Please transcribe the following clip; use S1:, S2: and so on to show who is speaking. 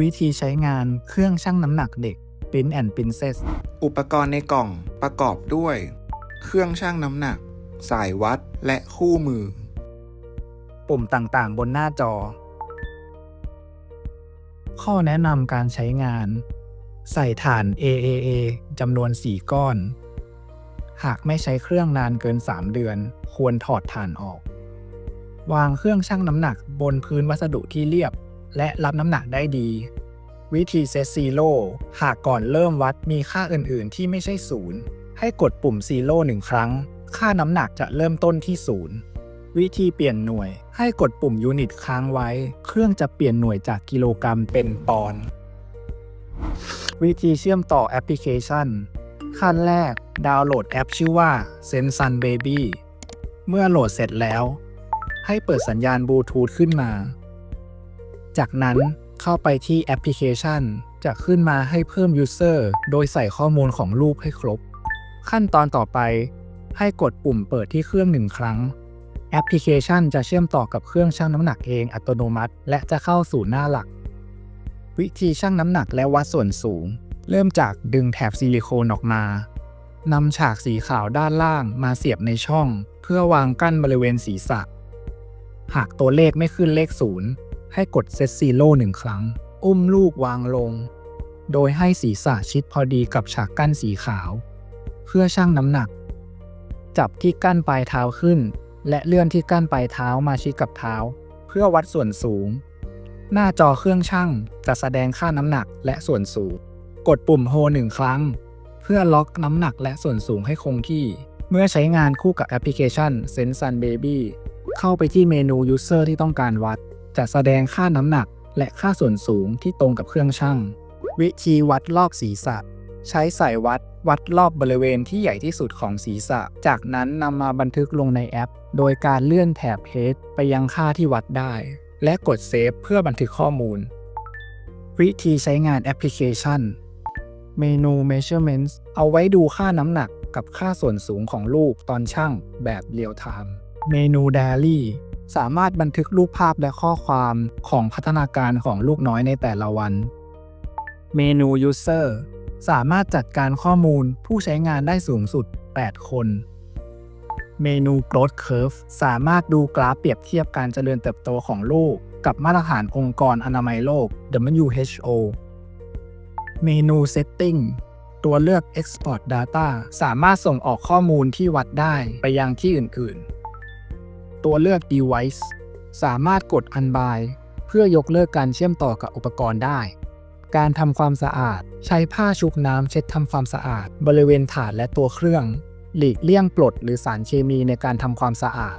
S1: วิธีใช้งานเครื่องชั่งน้ำหนักเด็ก Pin and Princess
S2: อุปกรณ์ในกล่องประกอบด้วย เครื่องชั่งน้ำหนัก สายวัดและคู่มือ
S1: ปุ่มต่างๆ บนหน้าจอ ข้อแนะนำการใช้งาน ใส่ถ่าน AAA จำนวน 4 ก้อน หากไม่ใช้เครื่องนานเกิน 3 เดือน ควรถอดถ่านออก วางเครื่องชั่งน้ำหนักบนพื้นวัสดุที่เรียบ และรับน้ำหนักได้ดี วิธีเซตซีโร่หากก่อนเริ่มวัดมีค่าอื่นๆ ที่ไม่ใช่ศูนย์ให้กดปุ่มซีโร่หนึ่งครั้ง ค่าน้ำหนักจะเริ่มต้นที่ศูนย์วิธีเปลี่ยนหน่วย ให้กดปุ่มยูนิตค้างไว้ เครื่องจะเปลี่ยนหน่วยจากกิโลกรัมเป็นปอนด์วิธีเชื่อมต่อแอปพลิเคชัน ขั้นแรก ดาวน์โหลดแอปชื่อว่า Sensun Baby เมื่อโหลดเสร็จแล้ว ให้เปิดสัญญาณบลูทูธขึ้นมา จากนั้นเข้าไปที่แอปพลิเคชัน จะขึ้นมาให้เพิ่ม User โดยใส่ข้อมูลของลูกให้ครบ ขั้นตอนต่อไป ให้กดปุ่มเปิดที่เครื่องหนึ่งครั้ง แอปพลิเคชันจะเชื่อมต่อกับเครื่องชั่งน้ำหนักเองอัตโนมัติ และจะเข้าสู่หน้าหลัก วิธีชั่งน้ำหนักและวัดส่วนสูง เริ่มจากดึงแถบซิลิโคนออกมานำฉากสีขาวด้านล่างมาเสียบในช่อง เพื่อวางกั้นบริเวณศีรษะ หากตัวเลขไม่ขึ้นเลขศูนย์ ให้กดเซตซีโร่หนึ่งครั้ง อุ้มลูกวางลง โดยให้ศีรษะชิดพอดีกับฉากกั้นสีขาว เพื่อชั่งน้ำหนัก จับที่กั้นปลายเท้าขึ้น และเลื่อนที่กั้นปลายเท้ามาชิดกับเท้า เพื่อวัดส่วนสูง หน้าจอเครื่องชั่งจะแสดงค่าน้ำหนักและส่วนสูง กดปุ่มโฮหนึ่งครั้ง เพื่อล็อกน้ำหนักและส่วนสูงให้คงที่ เมื่อใช้งานคู่กับแอปพลิเคชัน Sensun Baby เข้าไปที่เมนู User ที่ต้องการวัด จะแสดงค่าน้ำหนักและค่าส่วนสูงที่ตรงกับเครื่องชั่ง วิธีวัดรอบศีรษะ ใช้สายวัดวัดรอบบริเวณที่ใหญ่ที่สุดของศีรษะ จากนั้นนำมาบันทึกลงในแอป โดยการเลื่อนแถบเพจไปยังค่าที่วัดได้ และกดเซฟเพื่อบันทึกข้อมูล วิธีใช้งานแอปพลิเคชัน เมนู Measurements เอาไว้ดูค่าน้ำหนักกับค่าส่วนสูงของลูกตอนช่างแบบเรียลไทม์ เมนู Diary สามารถบันทึกรูปภาพและข้อความของพัฒนาการของลูกน้อยในแต่ละวัน เมนู User สามารถจัดการข้อมูลผู้ใช้งานได้สูงสุด 8 คน เมนู Growth Curve สามารถดูกราฟเปรียบเทียบการเจริญเติบโตของลูก กับมาตรฐานองค์กรอนามัยโลก WHO เมนู Setting ตัวเลือก Export Data สามารถส่งออกข้อมูลที่วัดได้ไปยังที่อื่นๆ ตัวเลือก Device สามารถกด Unbind เพื่อยกเลิกการเชื่อมต่อกับอุปกรณ์ได้ การทำความสะอาด ใช้ผ้าชุบน้ำเช็ดทำความสะอาด บริเวณฐานและตัวเครื่อง หลีกเลี่ยงปลดหรือสารเคมีในการทำความสะอาด